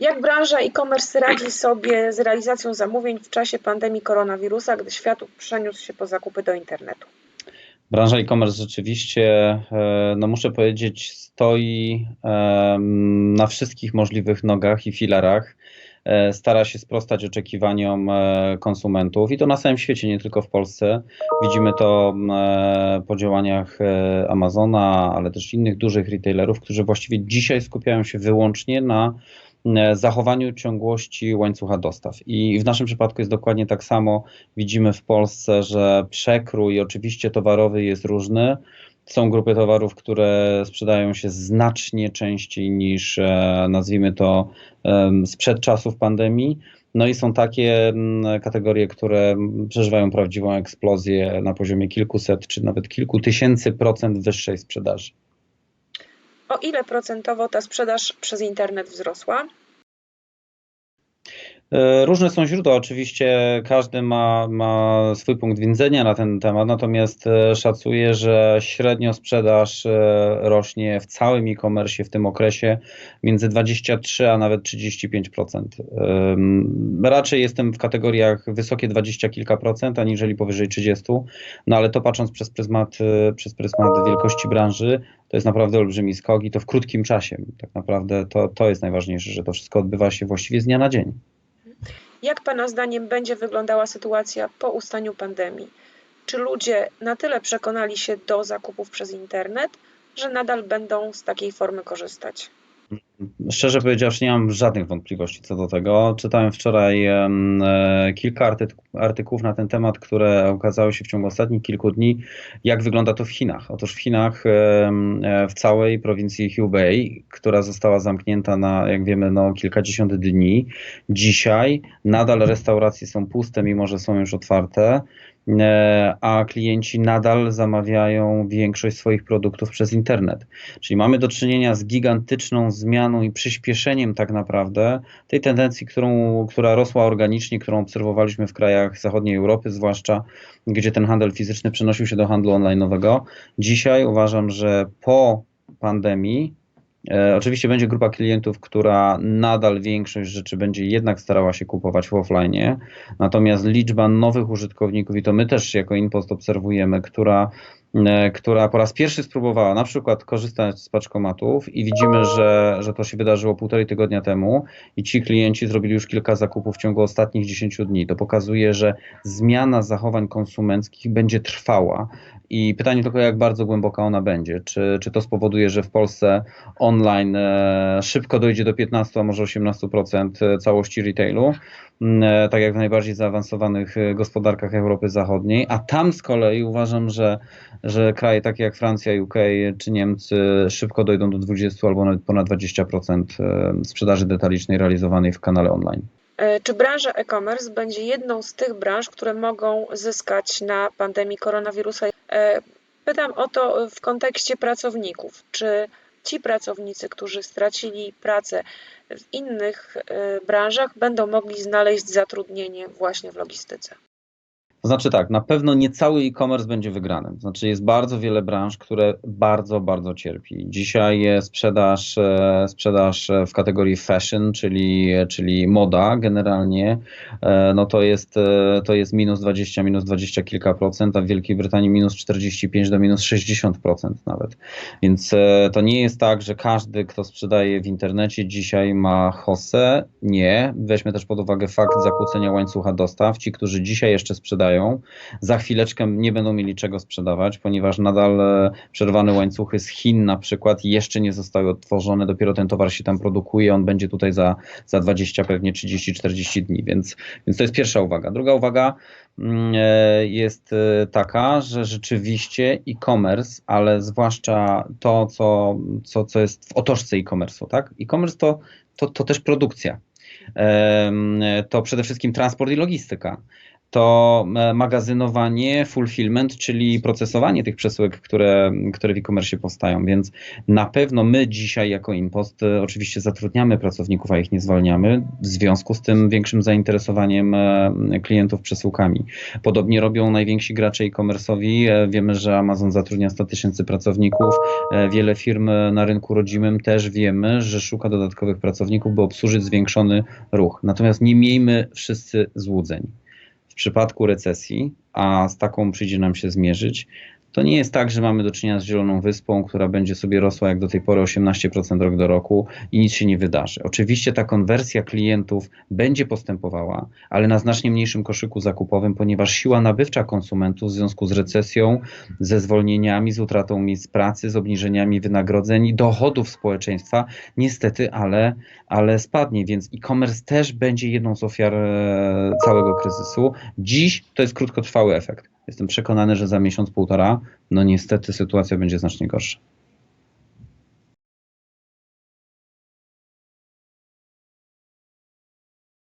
Jak branża e-commerce radzi sobie z realizacją zamówień w czasie pandemii koronawirusa, gdy świat przeniósł się po zakupy do internetu? Branża e-commerce rzeczywiście, e, no muszę powiedzieć, stoi na wszystkich możliwych nogach i filarach. E, stara się sprostać oczekiwaniom e, konsumentów i to na całym świecie, nie tylko w Polsce. Widzimy to po działaniach Amazona, ale też innych dużych retailerów, którzy właściwie dzisiaj skupiają się wyłącznie na zachowaniu ciągłości łańcucha dostaw. I w naszym przypadku jest dokładnie tak samo. Widzimy w Polsce, że przekrój oczywiście towarowy jest różny. Są grupy towarów, które sprzedają się znacznie częściej niż e, nazwijmy to sprzed czasów pandemii. No i są takie kategorie, które przeżywają prawdziwą eksplozję na poziomie kilkuset czy nawet kilku tysięcy procent wyższej sprzedaży. O ile procentowo ta sprzedaż przez internet wzrosła? E, różne są źródła, oczywiście każdy ma, ma swój punkt widzenia na ten temat, natomiast e, szacuję, że średnio sprzedaż e, rośnie w całym e-commerce w tym okresie między 23 a nawet 35%. Raczej jestem w kategoriach wysokie 20 kilka procent, aniżeli powyżej 30, no ale to patrząc przez pryzmat, przez pryzmat wielkości branży, to jest naprawdę olbrzymi skok i to w krótkim czasie. Tak naprawdę to, to jest najważniejsze, że to wszystko odbywa się właściwie z dnia na dzień. Jak Pana zdaniem będzie wyglądała sytuacja po ustaniu pandemii? Czy ludzie na tyle przekonali się do zakupów przez internet, że nadal będą z takiej formy korzystać? Szczerze powiedziawszy, nie mam żadnych wątpliwości co do tego. Czytałem wczoraj e, kilka artykułów na ten temat, które ukazały się w ciągu ostatnich kilku dni, jak wygląda to w Chinach. Otóż w Chinach, e, w całej prowincji Hubei, która została zamknięta na, jak wiemy, no, kilkadziesiąt dni, dzisiaj nadal restauracje są puste, mimo że są już otwarte. E, a klienci nadal zamawiają większość swoich produktów przez internet. Czyli mamy do czynienia z gigantyczną zmianą i przyspieszeniem tak naprawdę tej tendencji, którą, która rosła organicznie, którą obserwowaliśmy w krajach zachodniej Europy, zwłaszcza gdzie ten handel fizyczny przenosił się do handlu online'owego. Dzisiaj uważam, że po pandemii oczywiście będzie grupa klientów, która nadal większość rzeczy będzie jednak starała się kupować w offline, natomiast liczba nowych użytkowników, i to my też jako Inpost obserwujemy, która, e, która po raz pierwszy spróbowała na przykład korzystać z paczkomatów i widzimy, że, że to się wydarzyło półtorej tygodnia temu i ci klienci zrobili już kilka zakupów w ciągu ostatnich 10 dni. To pokazuje, że zmiana zachowań konsumenckich będzie trwała. I pytanie tylko, jak bardzo głęboka ona będzie. Czy, czy to spowoduje, że w Polsce online e, szybko dojdzie do 15, a może 18% całości retailu, e, tak jak w najbardziej zaawansowanych e, gospodarkach Europy Zachodniej, a tam z kolei uważam, że, że kraje takie jak Francja, UK czy Niemcy szybko dojdą do 20 albo nawet ponad 20% sprzedaży detalicznej realizowanej w kanale online. E, czy branża e-commerce będzie jedną z tych branż, które mogą zyskać na pandemii koronawirusa? E, pytam o to w kontekście pracowników. Czy ci pracownicy, którzy stracili pracę w innych e, branżach, będą mogli znaleźć zatrudnienie właśnie w logistyce? To znaczy tak, na pewno nie cały e-commerce będzie wygrany. znaczy jest bardzo wiele branż, które bardzo, bardzo cierpi. Dzisiaj sprzedaż, e, sprzedaż w kategorii fashion, czyli, czyli moda generalnie, e, no to jest, e, to jest minus 20, minus 20 kilka procent, a w Wielkiej Brytanii minus 45 do minus 60 procent nawet. Więc to nie jest tak, że każdy, kto sprzedaje w internecie dzisiaj ma hosę. Nie. Weźmy też pod uwagę fakt zakłócenia łańcucha dostaw. Ci, którzy dzisiaj jeszcze sprzedają sprzedają. Za chwileczkę nie będą mieli czego sprzedawać, ponieważ nadal e, przerwane łańcuchy z Chin na przykład jeszcze nie zostały odtworzone, dopiero ten towar się tam produkuje, on będzie tutaj za, za 20, pewnie 30-40 dni, więc, więc to jest pierwsza uwaga. Druga uwaga mm, e, jest e, taka, że rzeczywiście e-commerce, ale zwłaszcza to, co, co, co jest w otoczce e-commerce'u, tak? E-commerce to, to, to też produkcja. To przede wszystkim transport i logistyka to e, magazynowanie, fulfillment, czyli procesowanie tych przesyłek, które, które w e-commerce powstają. Więc na pewno my dzisiaj jako Impost e, oczywiście zatrudniamy pracowników, a ich nie zwalniamy, w związku z tym większym zainteresowaniem e, klientów przesyłkami. Podobnie robią najwięksi gracze e-commerce'owi. Wiemy, że Amazon zatrudnia 100 tysięcy pracowników. Wiele firm na rynku rodzimym też wiemy, że szuka dodatkowych pracowników, by obsłużyć zwiększony ruch. Natomiast nie miejmy wszyscy złudzeń. W przypadku recesji, a z taką przyjdzie nam się zmierzyć, to nie jest tak, że mamy do czynienia z zieloną wyspą, która będzie sobie rosła jak do tej pory 18% rok do roku i nic się nie wydarzy. Oczywiście ta konwersja klientów będzie postępowała, ale na znacznie mniejszym koszyku zakupowym, ponieważ siła nabywcza konsumentów w związku z recesją, ze zwolnieniami, z utratą miejsc pracy, z obniżeniami wynagrodzeń, dochodów społeczeństwa, niestety, ale, ale spadnie, więc e-commerce też będzie jedną z ofiar e, całego kryzysu. Dziś to jest krótkotrwały efekt. Jestem przekonany, że za miesiąc, półtora, no niestety sytuacja będzie znacznie gorsza.